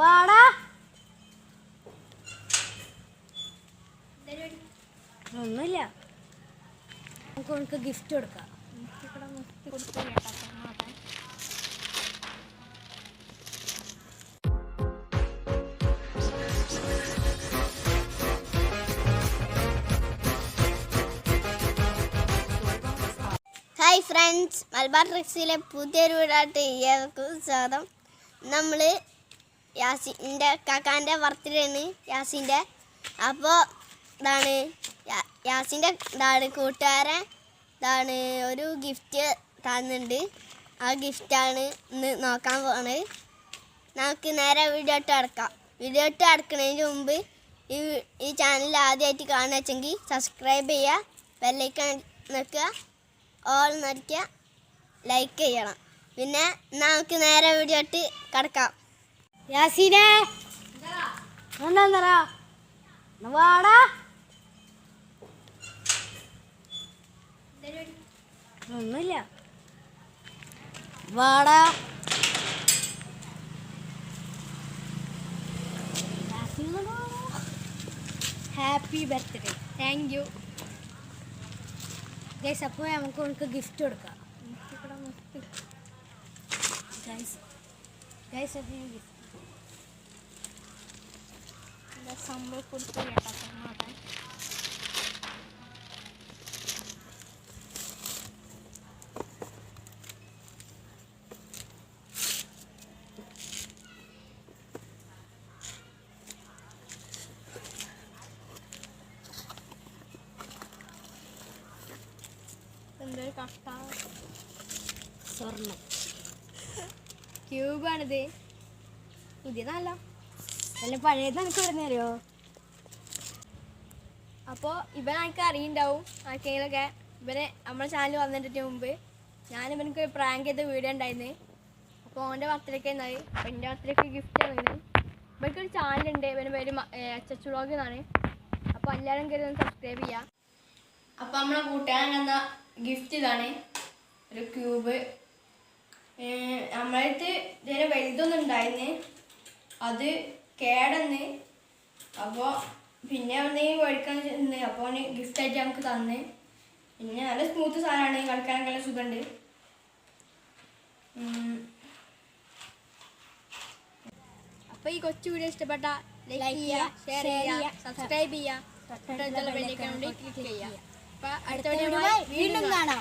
വാടാ. ഒന്നുമില്ല. നമുക്ക് ഗിഫ്റ്റ് കൊടുക്കാം. ഹായ് ഫ്രണ്ട്സ് മലബാർ ട്രിക്സിലെ പുതിയൊരു വീടായിട്ട് ഏവർക്കും സ്വാഗതം. നമ്മൾ യാസിന്റെ കാക്കാന്റെ ബർത്ത്ഡേയാണ് യാസിന്റെ അപ്പോൾ ഇതാണ് യാസിന്റെ ഇതാണ് കൂട്ടുകാരെ ഇതാണ് ഒരു ഗിഫ്റ്റ് തന്നിട്ടുണ്ട്. ആ ഗിഫ്റ്റാണ് ഇന്ന് നോക്കാൻ പോണത്. നമുക്ക് നേരെ വീഡിയോ ഇട്ട് അടക്കാം വീഡിയോ ഇട്ട് അടക്കുന്നതിന് മുമ്പ് ഈ ഈ ചാനൽ ആദ്യമായിട്ട് കാണുക വെച്ചെങ്കിൽ സബ്സ്ക്രൈബ് ചെയ്യുക ബെല്ലൈക്കൺ നിൽക്കുക ഓൾ നടിക്കുക ലൈക്ക് ചെയ്യണം. പിന്നെ നമുക്ക് നേരെ വീഡിയോ ഇട്ട് കിടക്കാം. യാസീനെ വാടാ. ഒന്നുമില്ല. വാടാ. Happy birthday thank you guys അപ്പോൾ നമുക്ക് നമുക്ക് ഗിഫ്റ്റ് കൊടുക്കാം. ഗൈസ് ഗൈസ് അപ്പോൾ ഗിഫ്റ്റ് സംഭവം കൊടുത്തു കേട്ടോ. നോക്കാൻ സ്വർണം ക്യൂബാണിത് ഇത് നല്ല അല്ല പഴയത് എനിക്ക് തരുമോ അപ്പോൾ ഇവൻ എനിക്ക് അറിയുണ്ടാവും. ആർക്കെങ്കിലൊക്കെ ഇവനെ നമ്മുടെ ചാനൽ വന്നിട്ട് മുമ്പ് ഞാൻ ഇവനക്ക് പ്രാങ്ക് ചെയ്ത വീഡിയോ ഉണ്ടായിരുന്നു അപ്പോൾ അവന്റെ ബർത്ത്ഡേക്ക് ഉണ്ടായി അപ്പോൾ എന്റെ ബർത്ത്ഡേക്ക് ഗിഫ്റ്റ് ആണ് ഇവനക്കൊരു ചാനലുണ്ട് ഇവന് പേര് എച്ച് എച്ച് വ്ളോഗ് എന്നാണ്. അപ്പോൾ എല്ലാവരും കയറി സബ്സ്ക്രൈബ് ചെയ്യുക അപ്പോൾ നമ്മളെ കൂട്ടുകാരൻ ഗിഫ്റ്റ് ഇതാണ്. ഒരു ക്യൂബ് നമ്മളടുത്ത് ഇതിന് വലുതൊന്നും ഉണ്ടായിരുന്നു അത് കേടന്ന്. അപ്പോൾ പിന്നെ അവിടെ മേടിക്കാൻ ചെന്ന് അപ്പോൾ അവന് ഗിഫ്റ്റ് ആയിട്ട് നമുക്ക് തന്ന്. പിന്നെ നല്ല സ്മൂത്ത് സാധനമാണ്. കളിക്കാനൊക്കെ നല്ല സുഖമുണ്ട് അപ്പോൾ ഈ കൊച്ചു വീഡിയോ ഇഷ്ടപ്പെട്ട ലൈക്ക് ചെയ്യുക ഷെയർ ചെയ്യുക സബ്സ്ക്രൈബ് ചെയ്യുക തൊട്ടടുത്തുള്ള ബെല്ലൈക്കൺ ക്ലിക്ക് ചെയ്യുക അപ്പോൾ അടുത്ത വീഡിയോ വീണ്ടും കാണാം.